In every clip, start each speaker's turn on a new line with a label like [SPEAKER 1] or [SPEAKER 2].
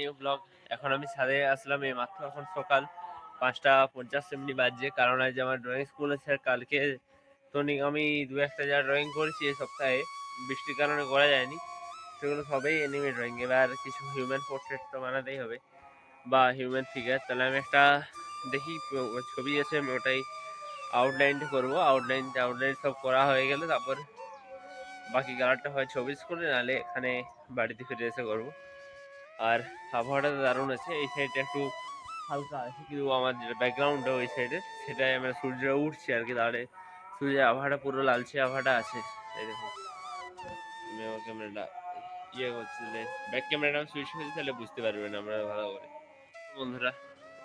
[SPEAKER 1] New blog. এখন আমি ছাদে আসলাম এই মাত্র এখন সকাল পাঁচটা পঞ্চাশ এমনি বাজছে। কারণ আজ আমার ড্রয়িং স্কুল আছে কালকে তো আমি দু একটা যা ড্রয়িং করেছি এই সপ্তাহে, বৃষ্টির কারণে করা যায়নি। সেগুলো সবই এনিমে ড্রয়িং এবার কিছু হিউম্যান পোর্ট্রেট তো বানাতেই হবে, বা হিউম্যান ফিগার তাহলে আমি একটা দেখি, ছবি আছে, আমি ওটাই আউটলাইনটা করব। আউটলাইন আউটলাইন সব করা হয়ে গেলে তারপর বাকি কালারটা হয় ছবি স্কুলে নাহলে এখানে বাড়িতে ফিরে এসে করব। আর আবহাওয়াটা দারুণ আছে। এই সাইডটা একটু হালকা আছে, কিন্তু আমার যেটা ব্যাকগ্রাউন্ডটা ওই সাইডে সেটাই আমরা সূর্য উঠছে আর কি তাহলে। সূর্যের আবহাওয়াটা পুরো লালচে আবহাওয়াটা আছে। এই দেখুন ক্যামেরাটা ইয়ে করছি ব্যাক ক্যামেরাটা আমি সুইচ করছি, তাহলে বুঝতে পারবেন আমরা ভালো করে। বন্ধুরা,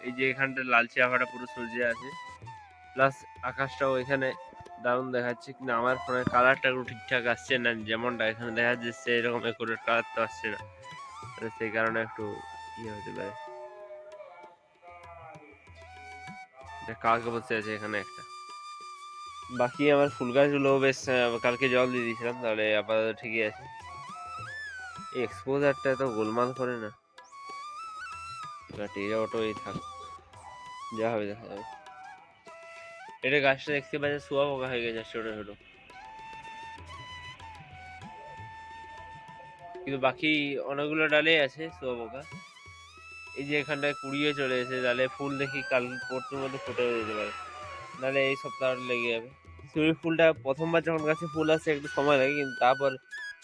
[SPEAKER 1] এই যে এখানটা লালচে আবহাওয়াটা পুরো সূর্যে আছে। প্লাস আকাশটাও এখানে দারুণ দেখাচ্ছে, কিন্তু আমার ফোনের কালারটা একটু ঠিকঠাক আসছে না, যেমনটা এখানে দেখা যাচ্ছে, এরকম একুরেট কালার তো আসছে না। সেই কারণে একটু ইয়ে হতে পারে। কাক বসে আছে এখানে একটা। বাকি আমার ফুল গাছগুলো বেশ কালকে জল দিয়ে দিয়েছিলাম, তাহলে আপাতত ঠিকই আছে। এক্সপোজারটা তো গোলমাল করে না। কাটিয়ে অটোই থাক। যা হবে দেখা যাবে এটা গাছটা দেখতে পাচ্ছে শুয়া পোকা হয়ে গেছে, ছোট ছোট। কিন্তু বাকি অনেকগুলো ডালে আছে শুয়া পোকা এই যে এখানটায় কুড়িয়ে চলে এসে তাহলে ফুল দেখি কাল পরশুর মধ্যে ফুটে যেতে পারে। নাহলে এই সপ্তাহ লেগে যাবে। সুইমিং ফুলটা প্রথমবার যখন গাছে ফুল আসে একটু সময় লাগে, কিন্তু তারপর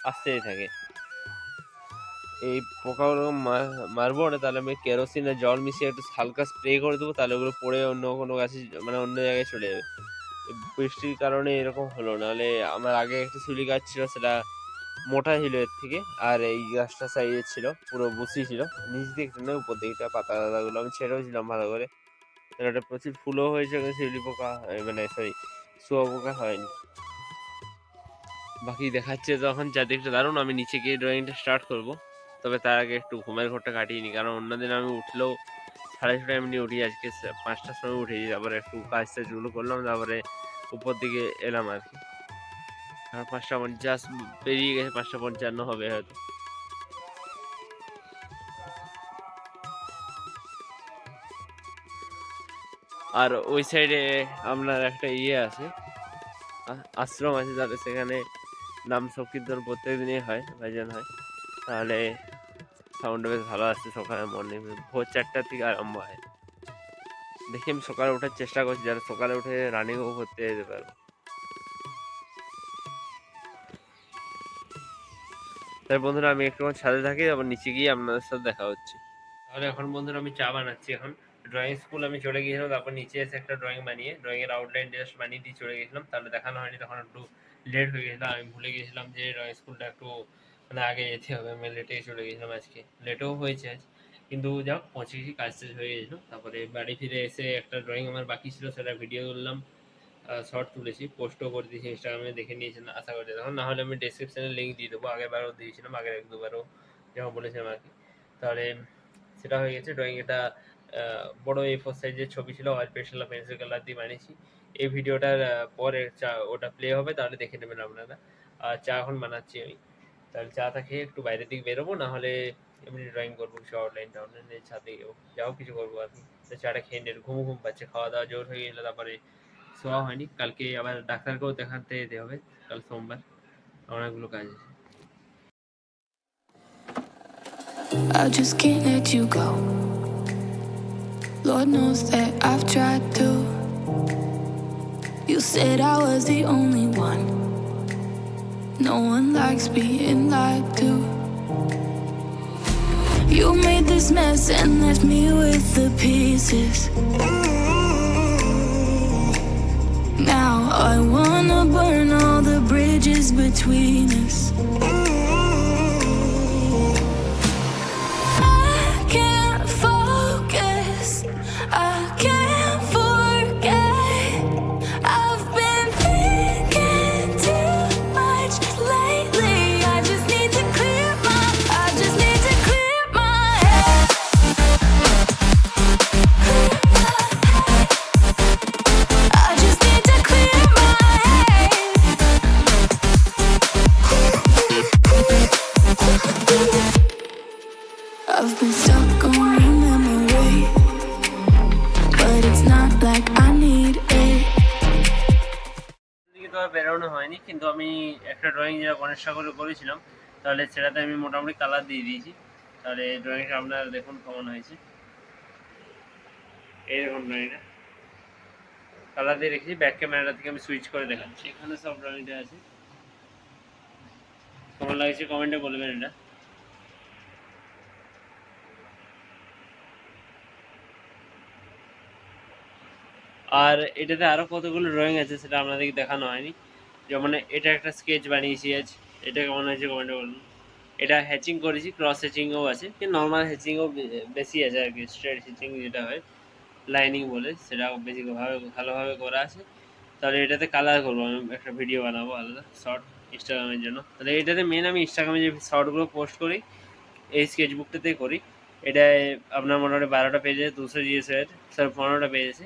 [SPEAKER 1] আসতেই থাকে। এই পোকাগুলো মা- মারবো না, তাহলে আমি কেরোসিন আর জল মিশিয়ে একটু হালকা স্প্রে করে দেবো, তাহলে ওগুলো পড়ে অন্য কোনো গাছে মানে অন্য জায়গায় চলে যাবে। বৃষ্টির কারণে এরকম হলো, নাহলে আমার আগে একটা চুলি গাছ ছিল, সেটা মোটা ছিল এর থেকে, আর এই গাছটা সাইজের ছিল, পুরো বুসি ছিল। নিচ দিকটা না উপর দিকটা পাতা পাতাগুলো আমি ছেড়েও ছিলাম ভালো করে। ওটা প্রচুর ফুলও হয়েছে শিউলি পোকা মানে সরি শুয়া পোকা হয়নি। বাকি দেখাচ্ছে তখন চারদিকটা দারুণ, আমি নিচে গিয়ে ড্রয়িংটা স্টার্ট করব। তবে তার আগে একটু ঘুমের ঘরটা কাটিয়ে নিই কারণ অন্যদিন আমি উঠলেও সাড়ে ছটা এমনি উঠি, আজকে পাঁচটার সময় উঠেছি, তারপরে একটু কাজ টাজগুলো করলাম, তারপরে উপর দিকে এলাম আর কি। আর পাঁচটা পঞ্চাশ পেরিয়ে গেছে পাঁচটা পঞ্চান্ন হবে হয়তো। আর ওই সাইডে আপনার একটা ইয়ে আছে আশ্রম আছে তাহলে সেখানে নাম সংকীর্তন প্রত্যেক দিনই হয়, ভজন হয়। তাহলে সাউন্ড বেশ ভালো আসছে সকালে মর্নিং ভোর চারটার থেকে আরম্ভ হয়। দেখি আমি সকালে ওঠার চেষ্টা করছি যারা সকালে উঠে রানিংও করতে যেতে পারব। তাই বন্ধুরা আমি একটু ছাদে থাকি, আবার নিচে গিয়ে আপনাদের সাথে দেখা হচ্ছে। তাহলে এখন বন্ধুরা আমি চা বানাচ্ছি এখন। ড্রয়িং স্কুল আমি চলে গিয়েছিলাম, তারপর নিচে এসে একটা ড্রয়িং বানিয়ে ড্রয়িং এর আউটলাইন জাস্ট বানিয়ে দিয়ে চলে গেছিলাম তাহলে দেখানো হয়নি, তখন একটু লেট হয়ে গেছিল আমি ভুলে গেছিলাম যে ড্রয়িং স্কুলটা একটু মানে আগে যেতে হবে। আমি লেটে চলে গেছিলাম আজকে। লেটেও হয়েছে আজ। কিন্তু যাক, পৌঁছে গেছি, কাজ শেষ হয়ে গেছিল তারপরে বাড়ি ফিরে এসে একটা ড্রয়িং আমার বাকি ছিল, সেটা ভিডিও করলাম শর্ট তুলেছি পোস্টও করে দিয়েছি ইনস্টাগ্রামে দেখে নিয়েছেন, আশা করি তখন না হলে আমি ডেসক্রিপশনে লিঙ্ক দিয়ে দেবো, আগের বারও দিয়েছিলাম, আগের এক দুবারও যখন বলেছিলাম আর কি। তাহলে সেটা হয়ে গেছে ড্রয়িং এটা বড় এ ফোর সাইজের ছবি ছিল অয়েল পেন্সিল পেন্সিল কালার দিয়ে বানিয়েছি। এই ভিডিওটার পরে চা, ওটা প্লে হবে, তাহলে দেখে নেবেন আপনারা। আর চা এখন বানাচ্ছি আমি। তাহলে চাটা খেয়ে একটু বাইরের দিকে বেরোবো, না হলে এমনি ড্রয়িং করব, কিছু আউটলাইন টাউনলাইন ছাদে যাও, কিছু করব আর কি। তো চাটা খেয়ে নিয়ে ঘুম ঘুম পাচ্ছে, খাওয়া দাওয়া জোর হয়ে গেলে তারপরে শোয়া হয়নি কালকে আবার ডাক্তারকেও দেখাতে যেতে হবে কাল সোমবার অনেকগুলো কাজ আছে
[SPEAKER 2] I just can't let you go. Lord knows that I've tried to. You said I was the only one. No one likes being lied to. You made this mess and left me with the pieces. Bridges between us.
[SPEAKER 1] বেরোনো হয়নি, কিন্তু আমি একটা drawing যেটা গণেশ ঠাকুরের করেছিলাম, তাহলে সেটাতে আমি মোটামুটি কালার দিয়ে দিয়েছি। তাহলে ড্রয়িংটা আপনারা দেখুন কেমন হয়েছে। এইরকম ড্রয়িংটা কালার দিয়ে রেখেছি ব্যাক ক্যামেরাটা থেকে আমি সুইচ করে দেখাচ্ছি। এখানে সব ড্রয়িংটা আছে। কেমন লাগছে কমেন্টে বলবেন এটা। আর এটাতে আরও কতগুলো ড্রয়িং আছে সেটা আপনাদেরকে দেখানো হয়নি। যেমন এটা একটা স্কেচ বানিয়েছি আজ। এটা কেমন হয়েছে কমেন্টে বলুন। এটা হ্যাচিং করেছি ক্রস হ্যাচিংও আছে, কিন্তু নর্মাল হ্যাচিংও বেশি আছে আর কি স্ট্রেট হ্যাচিং যেটা হয় লাইনিং বলে, সেটাও বেশি ভাবে, ভালোভাবে করা আছে। তাহলে এটাতে কালার করব, আমি একটা ভিডিও বানাবো আলাদা শর্ট ইনস্টাগ্রামের জন্য। তাহলে এটাতে মেন আমি ইনস্টাগ্রামে যে শর্টগুলো পোস্ট করি, এই স্কেচবুকটাতেই করি। এটায় আপনার মোটামুটি বারোটা পেজে দুশো জিএসের স্যার পনেরোটা পেজ আছে।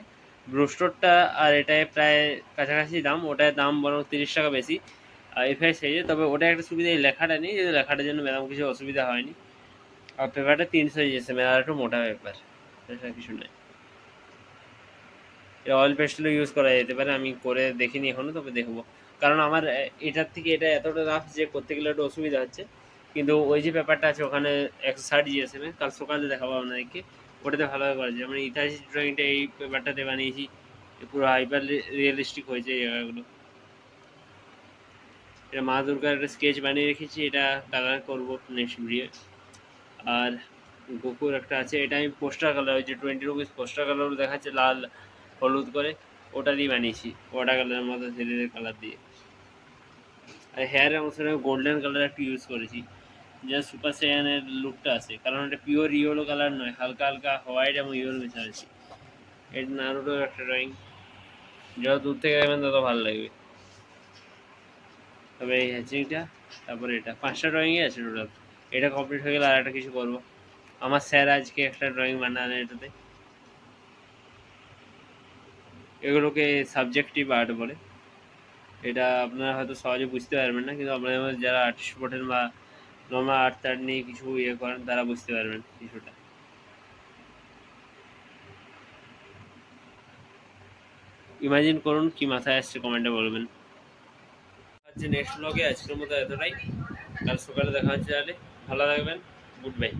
[SPEAKER 1] ব্রুস্টোরটা আর এটায় প্রায় কাছাকাছি দাম, ওটার দাম বরং তিরিশ টাকা বেশি। আর এফআই সাইজে তবে ওটা একটা সুবিধা, এই লেখাটা নেই যে লেখাটার জন্য ম্যাডাম কিছু অসুবিধা হয়নি। আর পেপারটা তিনশো জিএসে আর একটু মোটা পেপার এটা কিছু নেই। অয়েল পেস্টেলও ইউজ করা যেতে পারে, আমি করে দেখিনি এখনও তবে দেখব। কারণ আমার এটার থেকে এটা এতটা রাফ যে করতে গেলে একটু অসুবিধা হচ্ছে। কিন্তু ওই যে পেপারটা আছে, ওখানে একশো ষাট জিএসএম কাল সকালে দেখাবো আপনাদেরকে। ওটাতে ভালোভাবে করা যায় যেমন ইতিহাস ড্রয়িংটা এই পেপারটাতে বানিয়েছি পুরো হাইপার রিয়েলিস্টিক হয়েছে এই জায়গাগুলো। এটা মা দুর্গার একটা স্কেচ বানিয়ে রেখেছি, এটা কালার করব নেক্সট ভিডিও আর গোকুর একটা আছে, এটা আমি পোস্টার কালার ওই যে টোয়েন্টি রুপিস পোস্টার কালার দেখাচ্ছে লাল, হলুদ করে, ওটা দিয়ে বানিয়েছি ওয়াটার কালারের মতো ধীরে কালার দিয়ে। আর হেয়ারের অংশে গোল্ডেন কালার একটু ইউজ করেছি। যা সুপার সেয়ানের লুকটা আছে। কারণ এটা পিওর ইয়েলো কালার নয়, হালকা হালকা হোয়াইট এবং ইয়েলো মেশা আছে এটা নারুটোর একটা ড্রয়িং যত দূর থেকে দেখবেন তত ভালো লাগবে। তবে এই হ্যাচিংটা তারপরে এটা। পাঁচটা ড্রয়িংই আছে টোটাল এটা কমপ্লিট হয়ে গেলে আর একটা কিছু করব। আমার স্যার আজকে একটা ড্রয়িং বানালেন এটাতে। এগুলোকে সাবজেক্টিভ আর্ট বলে। এটা আপনারা হয়তো সহজে বুঝতে পারবেন না, কিন্তু আপনাদের যারা আর্টিস্ট পড়েন বা নর্মাল আর্ট টার্ট নিয়ে কিছু ইয়ে করেন, তারা বুঝতে পারবেন কিছুটা। ইমাজিন করুন কি মাথায় আসছে কমেন্টে বলবেন। আজকে নেক্সট ব্লগে আজকের মতো এতটাই। কাল সকালে দেখা হচ্ছে তাহলে। ভালো থাকবেন। Good bye